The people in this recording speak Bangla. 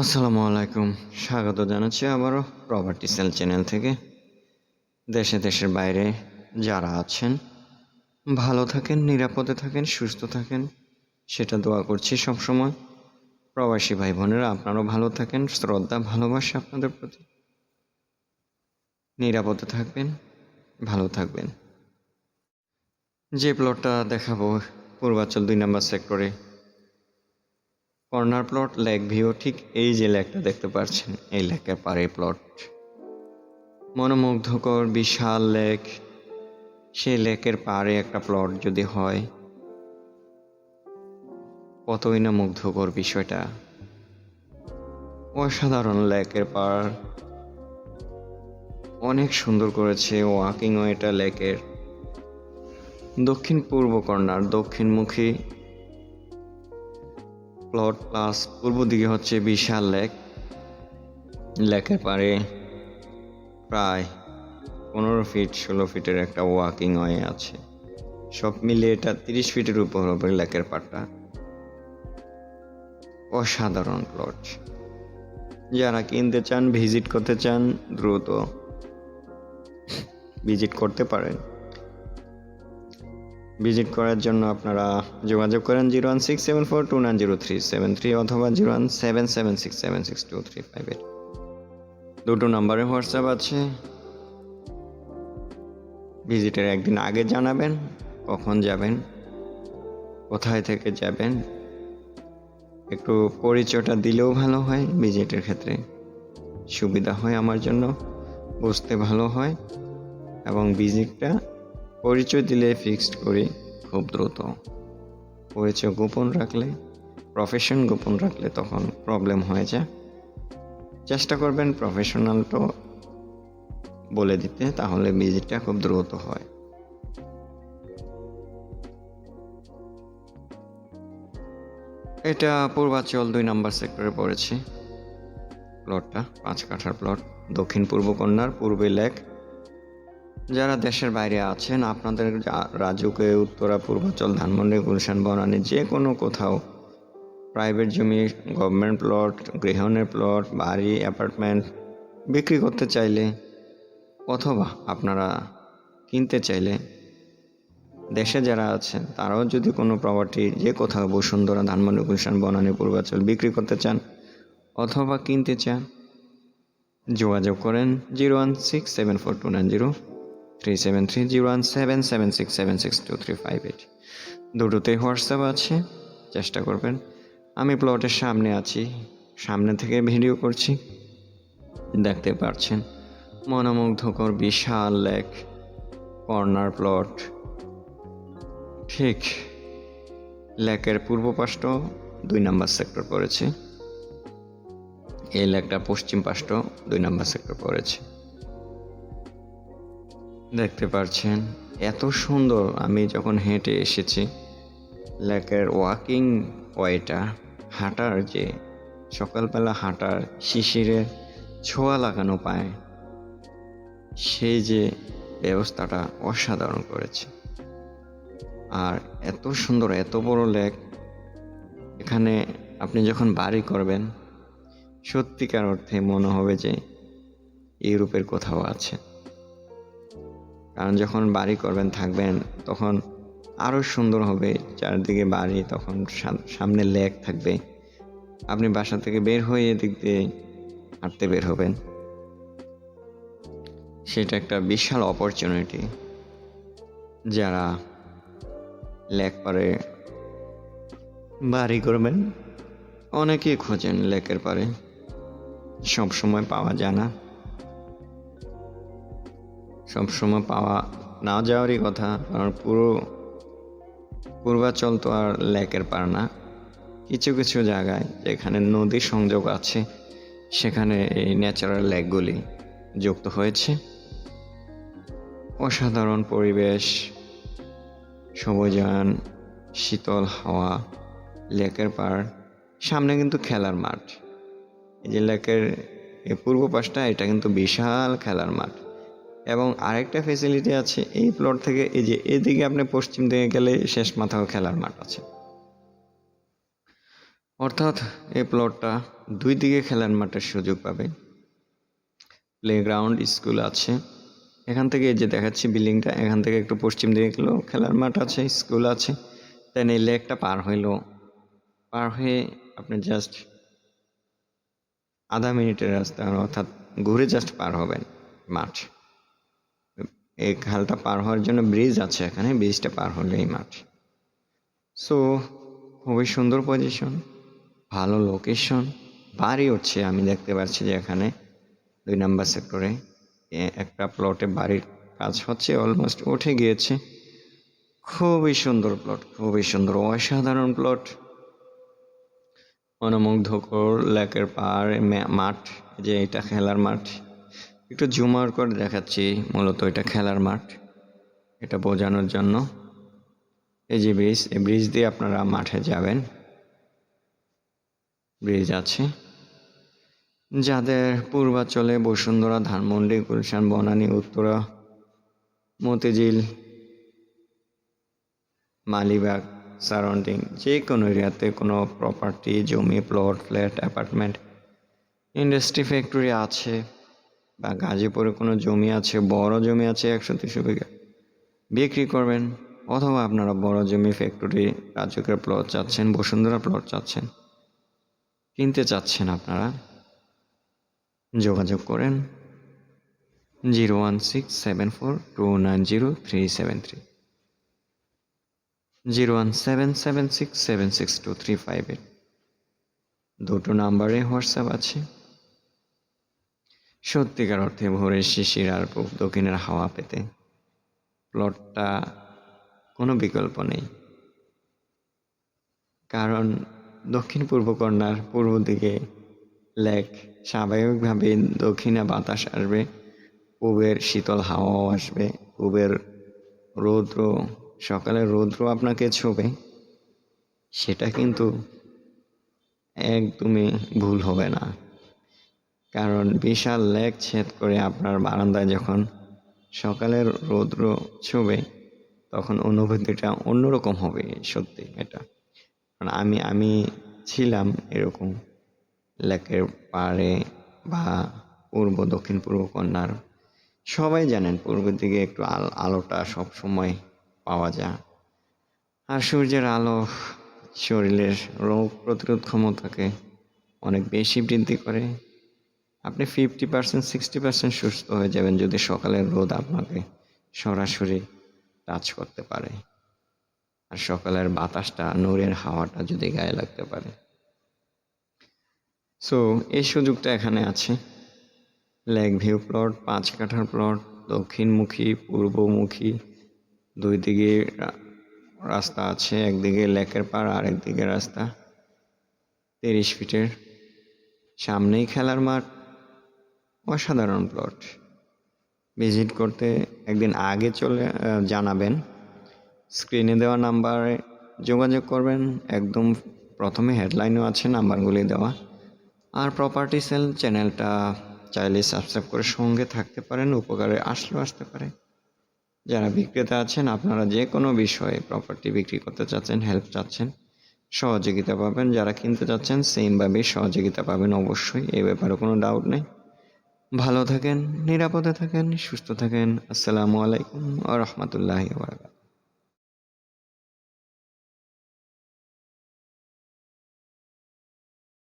আসসালামু আলাইকুম। স্বাগত জানাচ্ছি আবারও প্রপার্টি সেল চ্যানেল থেকে। দেশে দেশের বাইরে যারা আছেন, ভালো থাকেন, নিরাপদে থাকেন, সুস্থ থাকেন, সেটা দোয়া করছি সবসময়। প্রবাসী ভাই বোনেরা আপনারাও ভালো থাকেন, শ্রদ্ধা, ভালোবাসা আপনাদের প্রতি। নিরাপদে থাকবেন, ভালো থাকবেন। যে প্লটটা দেখাবো, পূর্বাচল দুই নম্বর সেক্টরে কর্নার প্লট, লেক ভিউ, ঠিক এই যে লেকটা দেখতে পাচ্ছেন, এই লেকের পারে প্লট। মনোমুগ্ধকর, বিশাল লেক। সেই লেকের পাড়ে একটা প্লট যদি হয়, কতই না মুগ্ধকর বিষয়টা। অসাধারণ লেকের পাড়। অনেক সুন্দর করেছে ওয়াকিং ওয়েটা লেকের। দক্ষিণ পূর্ব কর্নার, দক্ষিণমুখী প্লট প্লাস পূর্ব দিকে হচ্ছে বিশাল লেক। লেকের পাড়ে প্রায় পনেরো ফিট ষোলো ফিটের একটা ওয়াকিং ওয়ে আছে। সব মিলিয়ে এটা তিরিশ ফিটের উপর হবে লেকের পাড়টা। অসাধারণ প্লট যারা কিনতে চান ভিজিট করতে চান, দ্রুত ভিজিট করতে পারেন। ভিজিট করার জন্য আপনারা যোগাযোগ করেন zero one six seven four two nine zero three seven three অথবা zero one seven seven six seven six two three five eight. দুটো নাম্বারে হোয়াটসঅ্যাপ আছে। ভিজিটের একদিন আগে জানাবেন, কখন যাবেন, কোথায় থেকে যাবেন। একটু পরিচয়টা দিলেও ভালো হয়, ভিজিটের ক্ষেত্রে সুবিধা হয় আমার জন্য, বুঝতে ভালো হয়, এবং ভিজিটটা পরিচয় দিলে ফিক্সড করি খুব দ্রুত। পরিচয় গোপন রাখলে প্রফেশন গোপন রাখলে তখন প্রবলেম হয়ে যায়। চেষ্টা করবেন প্রফেশনালটা বলে দিতে, তাহলে ভিজিটটা খুব দ্রুত হয়। এটা পূর্বাচল দুই নাম্বার সেক্টরে পড়েছে। প্লটটা পাঁচ কাঠার প্লট দক্ষিণ পূর্ব কন্যার, পূর্বে লেক যারা দেশের বাইরে আছেন, আপনাদের রাজুকে, উত্তরা, পূর্বাচল, ধানমন্ডি, গুলশান, বনানী, যে কোনো কোথাও প্রাইভেট জমি গভর্নমেন্ট প্লট গৃহণের প্লট বাড়ি অ্যাপার্টমেন্ট বিক্রি করতে চাইলে অথবা আপনারা কিনতে চাইলে দেশে যারা আছেন, তারাও যদি কোনো প্রপার্টি যে কোথাও বসুন্ধরা, ধানমন্ডি, গুলশান, বনানী, পূর্বাচল বিক্রি করতে চান অথবা কিনতে চান, যোগাযোগ করেন zero one six seven four two nine zero. Three seven three one seven seven six two three five eight দুটোতেই হোয়াটসঅ্যাপ আছে, চেষ্টা করবেন। আমি প্লটের সামনে আছি, সামনে থেকে ভিডিও করছি। দেখতে পাচ্ছেন, মনোমুগ্ধকর বিশাল লেক কর্নার প্লট। ঠিক, লেকের পূর্ব পাশটাও দুই নাম্বার সেক্টর পড়েছে। এই লেকটা পশ্চিম পাশটাও দুই নাম্বার সেক্টর পড়েছে। দেখতে পাচ্ছেন এত সুন্দর। আমি যখন হেঁটে এসেছি লেকের ওয়াকিং ওয়েটা হাঁটার যে সকালবেলা হাঁটার শিশিরে ছোঁয়া লাগানো পায়, সেই যে ব্যবস্থাটা অসাধারণ করেছে। আর এত সুন্দর, এত বড় লেক, এখানে আপনি যখন বাড়ি করবেন, সত্যিকার অর্থে মনে হবে যে ইউরোপের কোথাও আছে। কারণ যখন বাড়ি করবেন, থাকবেন, তখন আরও সুন্দর হবে। চারদিকে বাড়ি, তখন সামনে লেক থাকবে। আপনি বাসা থেকে বের হয়ে এদিক দিয়ে হাঁটতে বের হবেন। সেটা একটা বিশাল অপরচুনিটি যারা লেক পারে বাড়ি করবেন, অনেকেই খোঁজেন লেকের পারে সব সময় পাওয়া যায় না। সবসময় পাওয়া না যাওয়ারই কথা, কারণ পুরো পূর্বাচল তো আর লেকের পার না। কিছু কিছু জায়গায় যেখানে নদী সংযোগ আছে, সেখানে এই ন্যাচারাল লেকগুলি যুক্ত হয়েছে। অসাধারণ পরিবেশ, সবুজায়ন, শীতল হাওয়া, লেকের পাড় সামনে কিন্তু খেলার মাঠ। এই যে লেকের পূর্ব পাশটা, এটা কিন্তু বিশাল খেলার মাঠ। এবং আরেকটা ফেসিলিটি আছে, এই প্লট থেকে এই যে এদিকে আপনি পশ্চিম দিকে গেলে শেষ মাথাও খেলার মাঠ আছে। অর্থাৎ এই প্লটটা দুই দিকে খেলার মাঠের সুযোগ পাবে। প্লেগ্রাউন্ড স্কুল আছে। এখান থেকে যে দেখাচ্ছি বিল্ডিংটা, এখান থেকে একটু পশ্চিম দিকে গেলেও খেলার মাঠ আছে স্কুল আছে। দেন এই লেকটা পার হইল। পার হয়ে আপনি জাস্ট আধা মিনিটের রাস্তা, অর্থাৎ ঘুরে জাস্ট পার হবেন মাঠ। এই খালটা পার হওয়ার জন্য ব্রিজ আছে এখানে ব্রিজটা পার হলেই মাঠ। সো খুবই সুন্দর পজিশন ভালো লোকেশন বাড়ি হচ্ছে, আমি দেখতে পাচ্ছি যে এখানে দুই নাম্বার সেক্টরে একটা প্লটে বাড়ির কাজ হচ্ছে অলমোস্ট উঠে গিয়েছে। খুবই সুন্দর প্লট খুবই সুন্দর, অসাধারণ প্লট মনোমুগ্ধকর লেকের মা- মাঠ, যে এটা খেলার মাঠ। একটু জুম আউট করে দেখাচ্ছি, মূলত এটা খেলার মাঠ, এটা বোঝানোর জন্য। এই যে ব্রিজ, এই ব্রিজ দিয়ে আপনারা মাঠে যাবেন। ব্রিজ আছে। যাদের পূর্বাঞ্চলে বসুন্ধরা, ধানমন্ডি, গুলশান, বনানী, উত্তরা, মতিঝিল, মালিবাগ, সারাউন্ডিং, যে কোনো এরিয়াতে কোনো প্রপার্টি জমি plot flat apartment industry factory আছে। বা গাজীপুরে কোনো জমি আছে, বড় জমি আছে একশো তিনশো বিঘা। বিক্রি করবেন অথবা আপনারা বড় জমি ফ্যাক্টরি রাজকের প্লট চাচ্ছেন, বসুন্ধরা প্লট চাচ্ছেন, কিনতে চাচ্ছেন আপনারা, যোগাযোগ করেন zero one six seven four two nine zero three seven three. Zero one seven seven six seven six two three five eight. দুটো নাম্বারে হোয়াটসঅ্যাপ আছে। সত্যিকার অর্থে ভোরের শিশির আর পূব দক্ষিণের হাওয়া পেতে। প্লটটা কোনো বিকল্প নেই। কারণ দক্ষিণ পূর্ব কর্নার পূর্ব দিকে লেক স্বাভাবিকভাবে দক্ষিণে বাতাস আসবে, পূবের শীতল হাওয়াও আসবে, পূবের রৌদ্র, সকালের রৌদ্র আপনাকে ছোবে। সেটা কিন্তু একদমই ভুল হবে না। কারণ বিশাল লেক ছেদ করে আপনার বারান্দায় যখন সকালের রৌদ্র ছুবে, তখন অনুভূতিটা অন্যরকম হবে, সত্যি এটা। কারণ আমি আমি ছিলাম এরকম লেকের পাড়ে বা পূর্ব, দক্ষিণ, পূর্ব কন্যার। সবাই জানেন পূর্বের দিকে একটু আল, আলোটা সব সময় পাওয়া যায়। আর সূর্যের আলো শরীরের রোগ প্রতিরোধ ক্ষমতাকে অনেক বেশি বৃদ্ধি করে। আপনি ফিফটি পার্সেন্ট সিক্সটি পার্সেন্ট সুস্থ হয়ে যাবেন যদি সকালের রোদ আপনাকে সরাসরি টাচ করতে পারে। আর সকালের বাতাসটা, নূরের হাওয়াটা যদি গায়ে লাগতে পারে। সো এই সুযোগটা এখানে আছে। লেক ভিউ প্লট পাঁচ কাঠার প্লট দক্ষিণমুখী, পূর্বমুখী, দুই দিকে রাস্তা আছে, একদিকে লেকের পাড় আর একদিকে রাস্তা। তিরিশ ফিটের সামনেই খেলার মাঠ। অসাধারণ প্লট ভিজিট করতে একদিন আগে চলে জানাবেন। স্ক্রিনে দেওয়া নাম্বারে যোগাযোগ করবেন। একদম প্রথমে হেডলাইনও আছে নাম্বারগুলি দেওয়া। আর প্রপার্টি সেল চ্যানেলটা চাইলে সাবস্ক্রাইব করে সঙ্গে থাকতে পারেন, উপকারে আসলেও আসতে পারে। যারা বিক্রেতা আছেন, আপনারা যে কোনো বিষয়ে প্রপার্টি বিক্রি করতে চাচ্ছেন হেল্প চাচ্ছেন, সহযোগিতা পাবেন। যারা কিনতে চাচ্ছেন সেমভাবে সহযোগিতা পাবেন। অবশ্যই এই ব্যাপারে কোনো ডাউট নেই। ভালো থাকেন নিরাপদে থাকেন সুস্থ থাকেন। আসসালামু আলাইকুম আ রহমতুল্লাহ